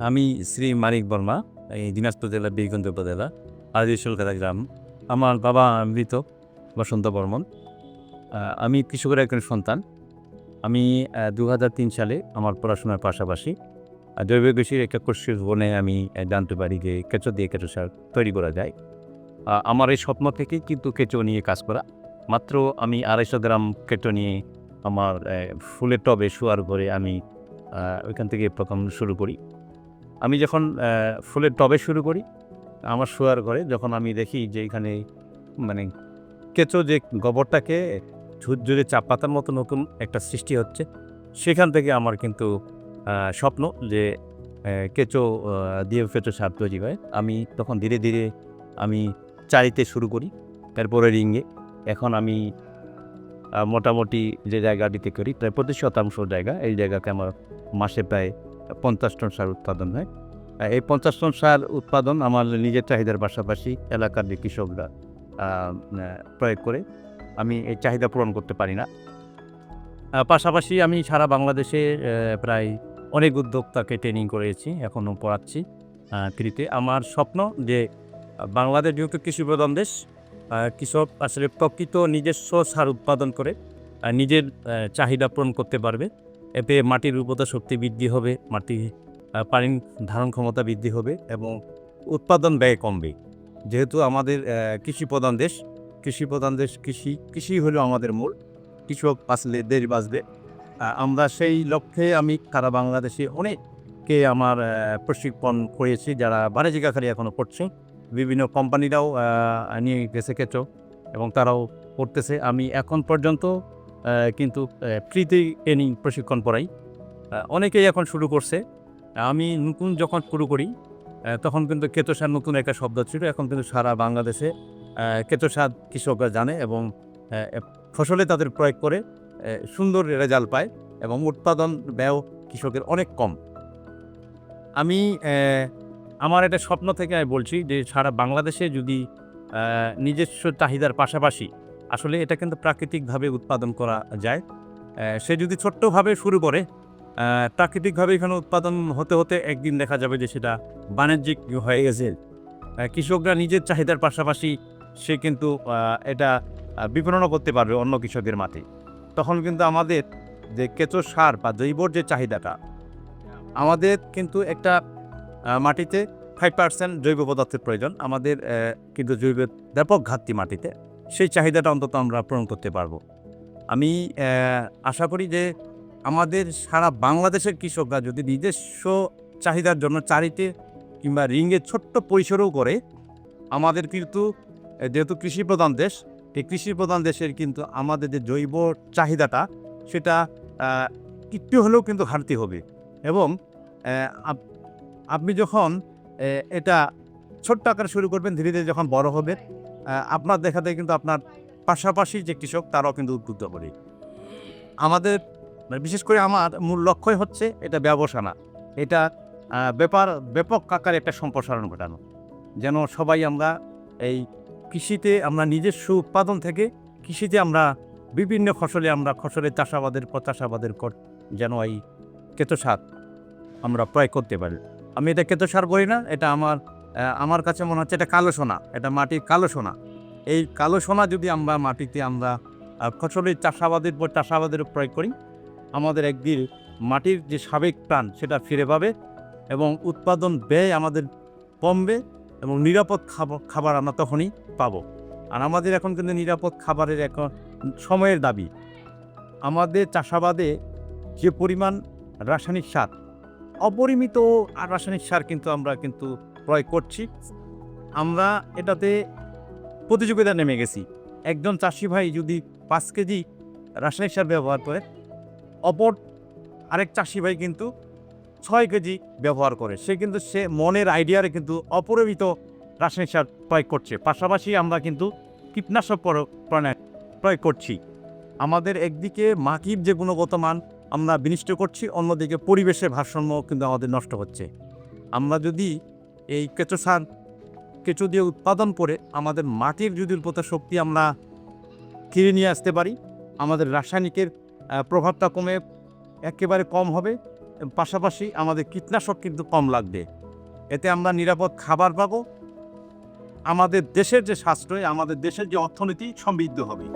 আমি শ্রী মানিক বর্মা, এই দিনাজপুর জেলা বীরগঞ্জ উপজেলা আদিশুলকাদা গ্রাম। আমার বাবা মৃত, বসন্ত বর্মন। আমি কৃষকের একজন সন্তান। আমি দু সালে আমার পড়াশোনার পাশাপাশি জৈব কৃষির একটা কৃষি বনে আমি জানতে পারি যে কেঁচো দিয়ে কেঁচো সার তৈরি করা যায়। আমার এই স্বপ্ন থেকে কিন্তু কেঁচো নিয়ে কাজ করা। মাত্র আমি আড়াইশো গ্রাম কেঁচো নিয়ে আমার ফুলের টবে শোয়ার ঘরে আমি ওইখান থেকে প্রথম শুরু করি। আমি যখন ফুলের টবে শুরু করি, আমার শোয়ার ঘরে যখন আমি দেখি যে এখানে মানে কেঁচো যে গোবরটাকে ঝুরঝুরে চাপ পাতার মতো নতুন একটা সৃষ্টি হচ্ছে, সেখান থেকে আমার কিন্তু স্বপ্ন যে কেঁচো দিয়ে কেঁচো সার তৈরি হয়। আমি তখন ধীরে ধীরে আমি চারিতে শুরু করি তারপরে রিঙ্গে এখন আমি মোটামুটি যে জায়গাটিতে করি, প্রায় পঁচিশ শতাংশ জায়গা, এই জায়গাতে আমার মাসে প্রায় পঞ্চাশ টন সার উৎপাদন হয়। এই পঞ্চাশ টন সার উৎপাদন আমার নিজের চাহিদার পাশাপাশি এলাকার যে কৃষকরা প্রয়োগ করে, আমি এই চাহিদা পূরণ করতে পারি না। পাশাপাশি আমি সারা বাংলাদেশে প্রায় অনেক উদ্যোক্তাকে ট্রেনিং করেছি, এখনও পড়াচ্ছি ফ্রিতে। আমার স্বপ্ন যে বাংলাদেশ যেহেতু কৃষি প্রধান দেশ কৃষক আসলে প্রকৃত নিজস্ব সার উৎপাদন করে নিজের চাহিদা পূরণ করতে পারবে। এতে মাটির উর্বরতা শক্তি বৃদ্ধি হবে, মাটি পানি ধারণ ক্ষমতা বৃদ্ধি হবে এবং উৎপাদন ব্যয় কমবে। যেহেতু আমাদের কৃষি প্রধান দেশ, কৃষি প্রধান দেশ কৃষি কৃষি হলো আমাদের মূল। কৃষক বাঁচলে, দেশ বাঁচবে। আমরা সেই লক্ষ্যে আমি সারা বাংলাদেশে অনেককে আমার প্রশিক্ষণ করেছি যারা বাণিজ্যিকাখারি এখনও করছে। বিভিন্ন কোম্পানিরাও নিয়ে গেছে কেঁচো এবং তারাও করতেছে। আমি এখন পর্যন্ত কিন্তু ফ্রিতেই ট্রেনিং প্রশিক্ষণ পড়াই। অনেকেই এখন শুরু করছে। আমি নতুন যখন শুরু করি তখন কিন্তু কেঁচো সার নতুন একটা শব্দ ছিল। এখন কিন্তু সারা বাংলাদেশে আহ, কেঁচো সার কৃষকরা জানে এবং ফসলে তাদের প্রয়োগ করে সুন্দর রেজাল্ট পায় এবং উৎপাদন ব্যয় কৃষকের অনেক কম। আমি আমার একটা স্বপ্ন থেকে আমি বলছি যে সারা বাংলাদেশে যদি নিজস্ব চাহিদার পাশাপাশি আসলে এটা কিন্তু প্রাকৃতিকভাবে উৎপাদন করা যায়। সে যদি ছোট্টভাবে শুরু করে প্রাকৃতিকভাবে এখানে উৎপাদন হতে হতে একদিন দেখা যাবে যে সেটা বাণিজ্যিক হয়ে গেছে। কৃষকরা নিজের চাহিদার পাশাপাশি সে কিন্তু এটা বিপণনও করতে পারবে অন্য কৃষকের মাঠে। তখন কিন্তু আমাদের যে কেঁচো সার বা জৈবর যে চাহিদাটা, আমাদের কিন্তু একটা মাটিতে ফাইভ পার্সেন্ট জৈব পদার্থের প্রয়োজন। আমাদের কিন্তু জৈব, ব্যাপক ঘাটতি মাটিতে। সেই চাহিদাটা অন্তত আমরা পূরণ করতে পারব। আমি আশা করি যে আমাদের সারা বাংলাদেশের কৃষকরা যদি নিজস্ব চাহিদার জন্য চারিতে কিংবা রিঙ্গের ছোট্ট পরিসরেও করে, আমাদের কিন্তু যেহেতু কৃষি প্রধান দেশ, এই কৃষি প্রধান দেশের কিন্তু আমাদের যে জৈব চাহিদাটা, সেটা একটু হলেও কিন্তু ঘাটতি হবে। এবং আপনি যখন এটা ছোট্ট আকারে শুরু করবেন, ধীরে ধীরে যখন বড় হবে আপনার দেখাতে কিন্তু আপনার পাশাপাশি যে কৃষক, তারাও কিন্তু উদ্বুদ্ধ করে। আমাদের মানে বিশেষ করে আমার মূল লক্ষ্যই হচ্ছে এটা ব্যবসা না। এটা ব্যাপার, ব্যাপক আকারে একটা সম্প্রসারণ ঘটানো। যেন সবাই আমরা এই কৃষিতে আমরা নিজস্ব উৎপাদন থেকে কৃষিতে আমরা বিভিন্ন ফসলে আমরা ফসলের চাষাবাদের চাষাবাদের যেন এই কেঁচো সার আমরা প্রয়োগ করতে পারি। আমি এটা কেঁচো সার বলি না, এটা আমার আমার কাছে মনে হচ্ছে এটা কালো সোনা, এটা মাটির কালো সোনা। এই কালো সোনা যদি আমরা মাটিতে আমরা ফসলের চাষাবাদের পর চাষাবাদের প্রয়োগ করি, আমাদের একদিন মাটির যে সাবেক প্রাণ সেটা ফিরে পাবে এবং উৎপাদন ব্যয় আমাদের কমবে এবং নিরাপদ খাবার খাবার আমরা তখনই পাবো। আর আমাদের এখন কিন্তু নিরাপদ খাবারের এখন সময়ের দাবি। আমাদের চাষাবাদে যে পরিমাণ রাসায়নিক সার, অপরিমিত আর রাসায়নিক সার কিন্তু আমরা কিন্তু প্রয়োগ করছি। আমরা এটাতে প্রতিযোগিতা নেমে গেছি। একজন চাষি ভাই যদি পাঁচ কেজি রাসায়নিক সার ব্যবহার করে, অপর আরেক চাষি ভাই কিন্তু ছয় কেজি ব্যবহার করে। সে কিন্তু সে মনের আইডিয়ারে কিন্তু অপরিমিত রাসায়নিক সার প্রয়োগ করছে। পাশাপাশি আমরা কিন্তু কীটনাশক প্রয়োগ করছি। আমাদের একদিকে মাটির যে গুণগত মান আমরা বিনিষ্ট করছি, অন্যদিকে পরিবেশের ভারসাম্য কিন্তু আমাদের নষ্ট হচ্ছে। আমরা যদি এই কেঁচো সার, কেঁচো দিয়ে উৎপাদন করে আমাদের মাটির যদি উর্বরতা শক্তি আমরা ফিরে নিয়ে আসতে পারি, আমাদের রাসায়নিকের প্রভাবটা কমে, একেবারে কম হবে পাশাপাশি আমাদের কীটনাশক কিন্তু কম লাগবে। এতে আমরা নিরাপদ খাবার পাবো। আমাদের দেশের যে সাশ্রয়, আমাদের দেশের যে অর্থনীতি সমৃদ্ধ হবে।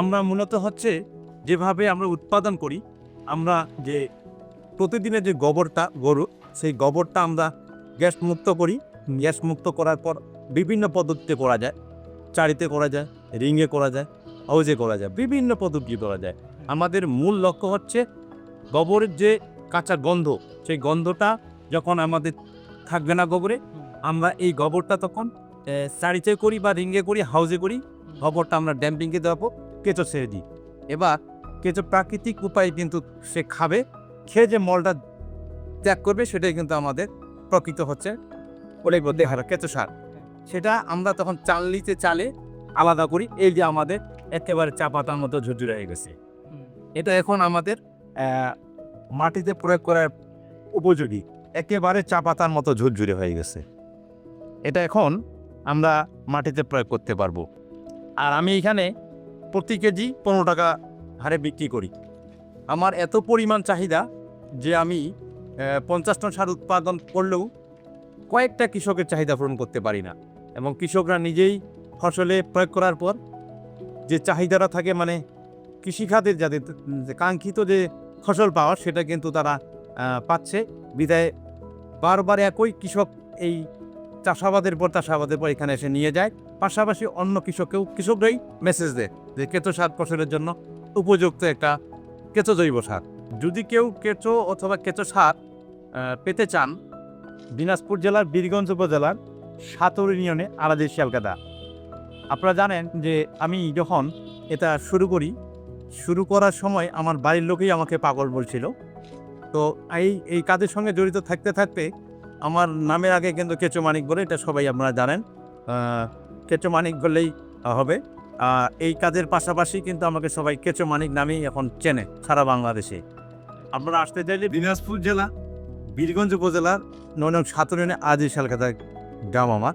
আমরা মূলত হচ্ছে যেভাবে আমরা উৎপাদন করি, আমরা যে প্রতিদিনের যে গোবরটা, গরু, সেই গোবরটা আমরা গ্যাস মুক্ত করি। গ্যাস মুক্ত করার পর বিভিন্ন পদ্ধতিতে করা যায়। চারিতে করা যায়, রিংয়ে করা যায়, হাউজে করা যায়, বিভিন্ন পদ্ধতি করা যায়। আমাদের মূল লক্ষ্য হচ্ছে গোবরের যে কাঁচা গন্ধ, সেই গন্ধটা যখন আমাদের থাকবে না গোবরে, আমরা এই গোবরটা তখন চারিতে করি বা রিঙ্গে করি, হাউজে করি, গোবরটা আমরা ড্যাম্পিংয়ে দেওয়াবো, কেঁচো ছেড়ে দিই। এবার কেঁচো প্রাকৃতিক উপায়ে কিন্তু সে খাবে, খেয়ে যে মলটা ত্যাগ করবে, সেটাই কিন্তু আমাদের প্রকৃত হচ্ছে ওটাই বলতে হয়। কেঁচো সার। সেটা আমরা তখন চালনিতে চালে আলাদা করি এই যে আমাদের একেবারে চা পাতার মতো ঝুরঝুরে হয়ে গেছে। এটা এখন আমাদের মাটিতে প্রয়োগ করার উপযোগী একেবারে চা পাতার মতো ঝুরঝুরে হয়ে গেছে। এটা এখন আমরা মাটিতে প্রয়োগ করতে পারব। আর আমি এখানে প্রতি কেজি পনেরো টাকা হারে বিক্রি করি। আমার এত পরিমাণ চাহিদা যে আমি পঞ্চাশ টন সার উৎপাদন করলেও কয়েকটা কৃষকের চাহিদা পূরণ করতে পারি না। এবং কৃষকরা নিজেই ফসলে প্রয়োগ করার পর যে চাহিদাটা থাকে মানে কৃষিখাতের যাদের কাঙ্ক্ষিত যে ফসল পাওয়ার সেটা কিন্তু তারা পাচ্ছে। বিদায়, বারবার একই কৃষক এই চাষাবাদের পর চাষাবাদের পর এখানে এসে নিয়ে যায়। পাশাপাশি অন্য কৃষককেও, কৃষকরাই মেসেজ দেয় যে কেঁচো সার ফসলের জন্য উপযুক্ত একটা কেঁচো জৈব সার। যদি কেউ কেঁচো অথবা কেঁচো সার পেতে চান, দিনাজপুর জেলার বীরগঞ্জ উপজেলার সাতর ইউনিয়নে আলাদি শিয়ালকাদা আপনারা জানেন যে আমি যখন এটা শুরু করি, শুরু করার সময় আমার বাড়ির লোকেই আমাকে পাগল বলছিল। তো এই এই কাজের সঙ্গে জড়িত থাকতে থাকতে আমার নামের আগে কিন্তু কেঁচো মানিক বলে, এটা সবাই আপনারা জানেন। কেঁচো মানিক বললেই হবে। এই কাজের পাশাপাশি কিন্তু আমাকে সবাই কেঁচো মানিক নামেই এখন চেনে সারা বাংলাদেশে। আপনারা আসতে চাইলে দিনাজপুর জেলা বীরগঞ্জ উপজেলার নয় সাতরণে আজি সালকাতা গ্রাম আমার।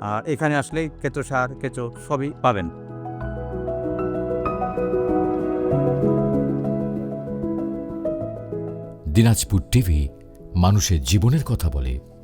আর এখানে আসলে কেঁচো সার কেঁচো সবই পাবেন। দিনাজপুর টিভি মানুষের জীবনের কথা বলে।